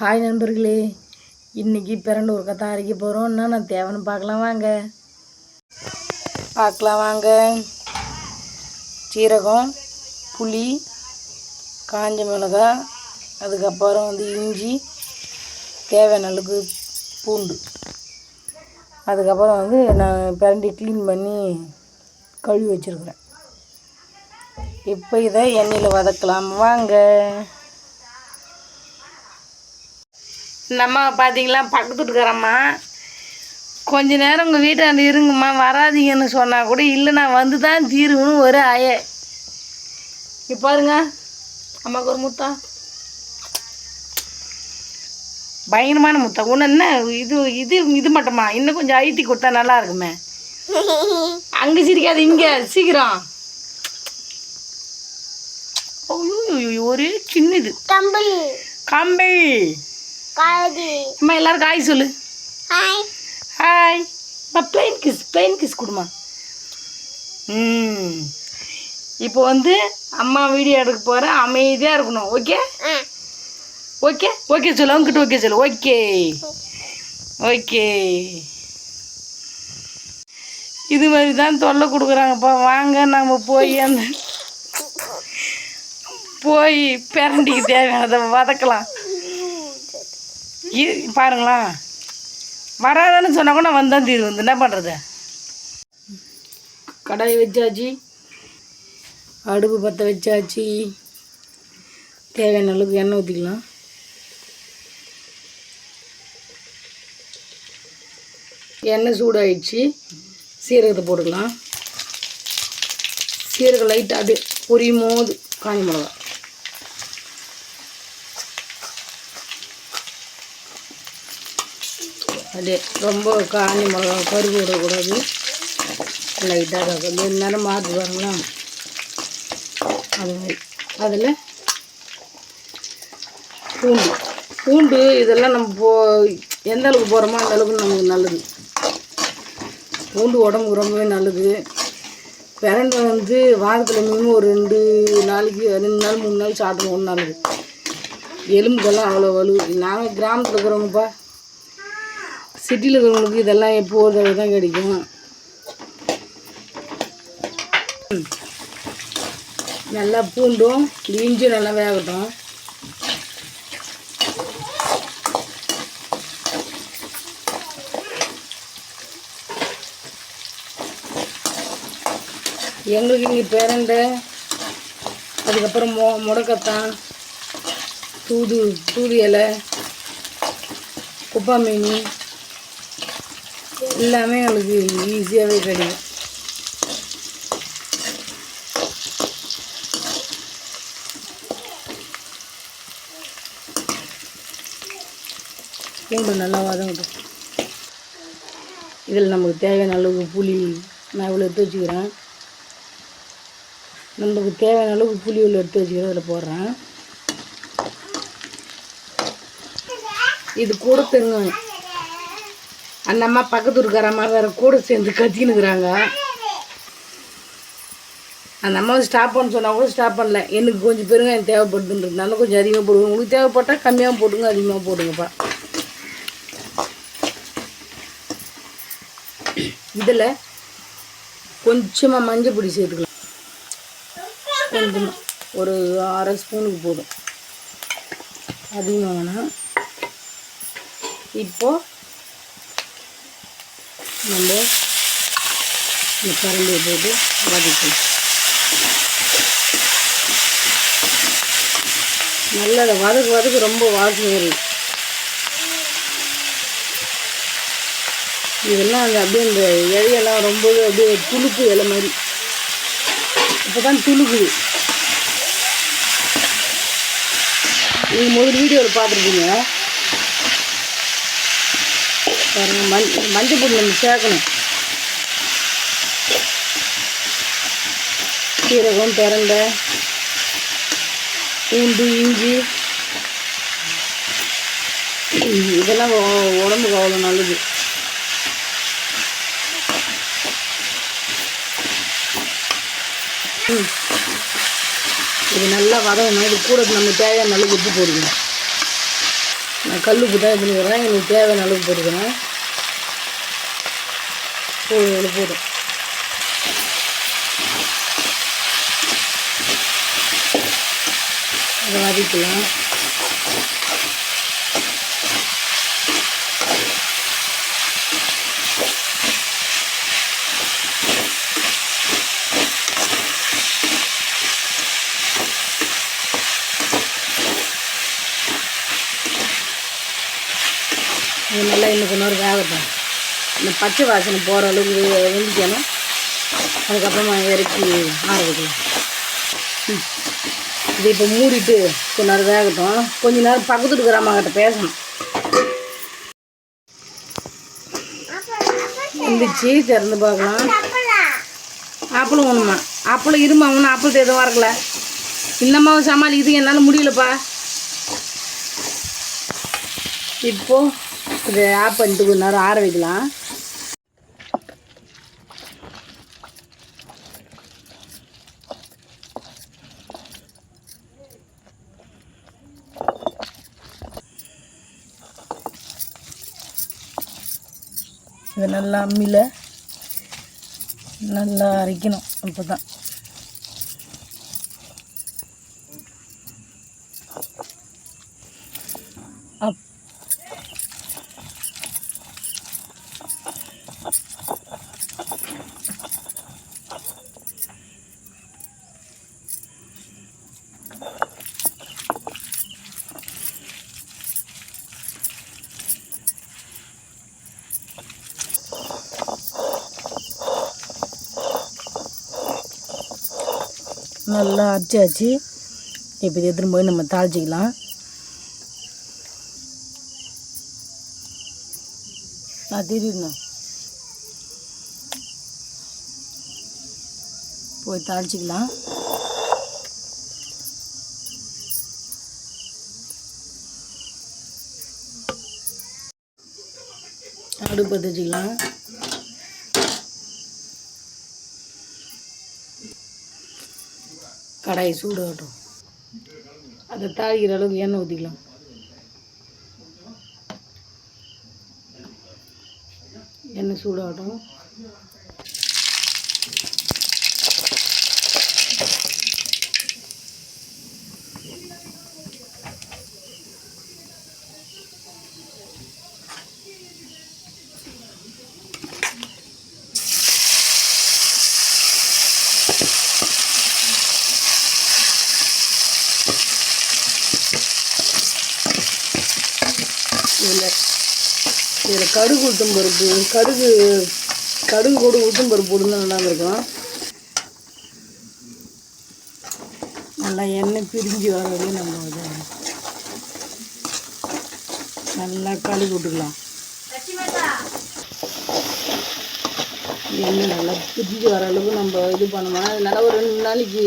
Hi நண்பர்களே இன்றைக்கி பிறண்டு ஒரு கதை அரைக்க போகிறோம் நான் தேவைன்னு பார்க்கலாம் வாங்க. பார்க்கலாம் வாங்க. சீரகம் புளி காஞ்ச மிளகா அதுக்கப்புறம் வந்து இஞ்சி தேவையான அளவுக்கு பூண்டு. அதுக்கப்புறம் வந்து நான் பிரண்டி க்ளீன் பண்ணி கழுவி வச்சுருக்குறேன். இப்போ இதை எண்ணெயில் வதக்கலாம். வாங்க. நம்ம பார்த்தீங்களா பக்கத்து வீட்டுக்காரம்மா கொஞ்ச நேரம் உங்கள் வீட்டாண்டு இருங்கம்மா வராதீங்கன்னு சொன்னால் கூட இல்லை நான் வந்து தான் தீருவேன்னு ஒரு ஆய. இப்போ பாருங்க அம்மாவுக்கு ஒரு முத்தா. பயங்கரமான முத்தா. ஒன்று என்ன இது இது இது மட்டுமா? இன்னும் கொஞ்சம் அழுத்தி கொடுத்தா நல்லா இருக்குமே. அங்கே சிரிக்காது இங்கே சீக்கிரம். ஒரே சின்னது கம்பல் கம்பை காதி அம்மா எல்லாரும் காய் சொல்லு. ஹாய் ஹாய் அம்மா பிளைன் கிஸ் பிளைன் கிஸ் கொடுமா ம். இப்போ வந்து அம்மா வீடியோ எடுக்க போகிறேன் அமைதியாக இருக்கணும் ஓகே ஓகே ஓகே சொல்லு அவங்ககிட்ட ஓகே சொல்லு. ஓகே ஓகே இது மாதிரி தான் தொல்லை கொடுக்குறாங்கப்பா. வாங்க நம்ம போய் அந்த போய் பிரண்டிக்கு தேவையானதை வதக்கலாம். இது பாருங்களா. வராதுன்னு சொன்னா கூட நான் வந்தான் தீர்வு வந்து என்ன பண்ணுறது கடாய் வச்சாச்சு. அடுப்பு பற்ற வச்சாச்சு. தேவையான அளவுக்கு எண்ணெய் ஊற்றிக்கலாம் எண்ணெய் சூடாகிடுச்சு சீரகத்தை போட்டுக்கலாம். சீரகம் லைட்டாக அப்படியே பொரியும் போது காஞ்சி மிளகா அது ரொம்ப காஞ்சி மிளகா கருகு விடக்கூடாது. லைட்டாக கொஞ்சம் நேரம் மாற்றி பாருங்களா அது மாதிரி அதில் பூண்டு. பூண்டு இதெல்லாம் நம்ம போ எந்த அளவுக்கு போகிறோமோ அந்த அளவுக்கு நமக்கு நல்லது. பூண்டு உடம்புக்கு ரொம்பவே நல்லது. பிறண்டு வந்து வாரத்தில் மினிமம் ஒரு ரெண்டு நாளைக்கு ரெண்டு நாள் மூணு நாள் சாப்பிடணும் ஒன்று நல்லது. எலும்புக்கெல்லாம் அவ்வளோ வலு. நாங்கள் கிராமத்தில் இருக்கிறவங்கப்பா சிட்டியில் இருக்கிறவங்களுக்கு இதெல்லாம் எப்போ ஒரு தடவை தான் கிடைக்கும். நல்லா பூண்டும் இஞ்சும் இஞ்சியும் நல்லா வேகட்டும். எங்களுக்கு இங்கே பேரண்டை அதுக்கப்புறம் மொ முடக்கத்தான் தூது தூது இலை குப்பா மீன் எல்லாமே எங்களுக்கு ஈஸியாகவே கிடைக்கும். பூண்டு நல்லா வதங்கட்டும். இதில் நமக்கு தேவையான அளவுக்கு புளி நான் இவ்வளோ எடுத்து வச்சுக்கிறேன். நமக்கு தேவையான அளவுக்கு புளி உள்ள எடுத்து வச்சுக்கிறேன் அதில் போடுறேன். இது கூட பெருங்காயம் அந்த அம்மா பக்கத்து இருக்கிற அம்மா வேறு கூட சேர்ந்து கத்தினுக்குறாங்க அந்த அம்மா ஸ்டாப் பண்ண சொன்னால் கூட ஸ்டாப் பண்ணல. எனக்கு கொஞ்சம் பெருங்காயம் தேவைப்படுதுன்றதுனால கொஞ்சம் அதிகமாக போடுங்க. உங்களுக்கு தேவைப்பட்டால் கம்மியாக போடுங்க அதிகமாக போடுங்கப்பா. இதில் கொஞ்சமாக மஞ்சள் பொடி சேர்த்துக்கலாம். கொஞ்சமாக ஒரு அரை ஸ்பூனுக்கு போதும். அதிகமாக வேணாம். இப்போ நம்ம இந்த கரண்டியை போட்டு வதக்கலாம் நல்லா அதை வதக்கு வதக்கு ரொம்ப வாசம் வரும். இதெல்லாம் அந்த அப்படியே இந்த இலையெல்லாம் ரொம்பவே அப்படியே துளுக்கு இலை மாதிரி. இப்போ தான் துளுக்குது. நீங்கள் முதல் வீடியோவில் பார்த்துருக்கீங்க பாருங்க மஞ் மஞ்சள் பொடி நம்ம சேர்க்கணும். சீரகம் பிரண்டை பூண்டு இஞ்சி. இதெல்லாம் உடம்புக்கு அவ்வளோ நல்லது. ம். இது நல்லா வதங்கணும். இது கூட நம்ம தேவையான அளவுக்கு உப்பு போடுங்க நான் கல் உப்பு தான் பண்ணிக்கிறேன் எனக்கு தேவையான அளவுக்கு போட்டுக்கிறேன் போதும் இவ்வளோ போதும் அதை வதக்கலாம். நல்லா இன்னும் கொஞ்ச நேரம் வேகட்டும். இந்த பச்சை வாசனை போகிற அளவுக்கு வெந்திக்கணும். அதுக்கப்புறமா இறக்கி ஆற வைக்கலாம் ம். இது இப்போ மூடிட்டு கொஞ்ச நேரம் வேகட்டும். கொஞ்ச நேரம் பக்கத்து இருக்கிற கிட்ட பேசணும். வந்துச்சு திறந்து பார்க்கலாம். ஆப்பிளும் ஒன்றுமா ஆப்பிளும் இருமா? ஒன்றும் ஆப்பிள் எதுவும் வரக்கல இன்னமாவும் சமாளிக்குது? என்னால் முடியலப்பா. இப்போது இதை ஆப் பண்ணிட்டு கொஞ்ச நேரம் ஆற வைக்கலாம். நல்லா அம்மியில் நல்லா அரைக்கணும் அப்போ தான் நல்லா அரைச்சாச்சு இப்போ இதை எடுத்துகிட்டு போய் நம்ம தாளிச்சிக்கலாம். நான் தெரியுண்ணா போய் தாளிச்சிக்கலாம். அடுப்பு வச்சுக்கலாம் கடாய் சூடாகட்டும். அதை தாளிக்கிற அளவுக்கு எண்ணெய் ஊற்றிக்கலாம் எண்ணெய் சூடாகட்டும் இதில் இதில் கடுகு உளுத்தம் பருப்பு கடுகு கடுகு கூட உளுத்தம் பருப்பு உளுந்தால் நல்லா இருக்கும் நல்லா எண்ணெய் பிரிஞ்சு வரவே நம்ம அதை நல்லா கழுவி விட்டுக்கலாம். எண்ணெய் நல்லா பிரிஞ்சு வர அளவுக்கு நம்ம இது பண்ணோம்னா அதனால் ஒரு ரெண்டு நாளைக்கு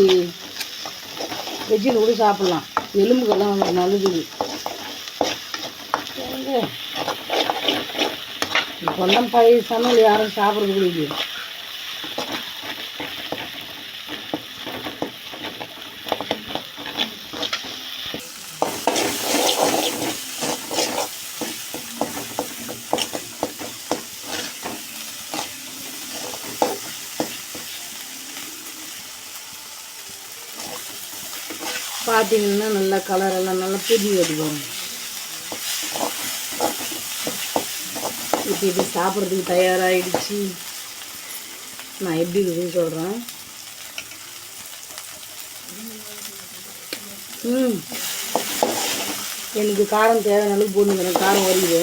வெஜ்ஜில் கூட சாப்பிட்லாம். எலும்புக்கெல்லாம் நமக்கு நல்லது. எங்க பழைய சமையல் யாரும் சாப்பிட்றது கிடையாது பார்த்தீங்கன்னா நல்லா கலரெல்லாம் நல்லா புதிய அடிக்கும் எனக்கு இது சாப்பிட்றதுக்கு தயாராகிடுச்சு நான் எப்படி இருக்குதுன்னு சொல்கிறேன் ம். எனக்கு காரம் தேவையான அளவுக்கு போட்டுக்கிறேன் காரம் வருது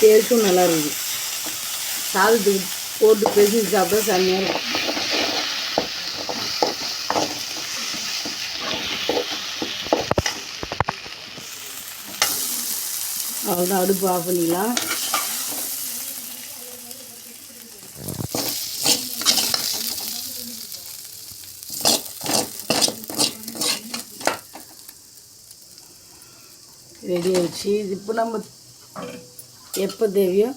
டேஸ்ட்டும் நல்லா இருக்குது. சாதத்துக்கு போட்டு பெருசு சாப்பிட்டா செம்மையாக இருக்கும். அவ்வளோதான் அடுப்பு ஆஃப் பண்ணிக்கலாம் ரெடி ஆகிடுச்சு இது இப்போ நம்ம எப்போ தேவையோ?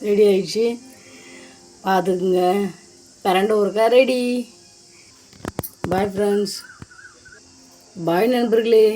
ரெடி ஆகிடுச்சு பார்த்துக்குங்க பிரண்டை ஊருக்கா? ரெடி பாய் ஃப்ரெண்ட்ஸ் பாய் நண்பர்களே.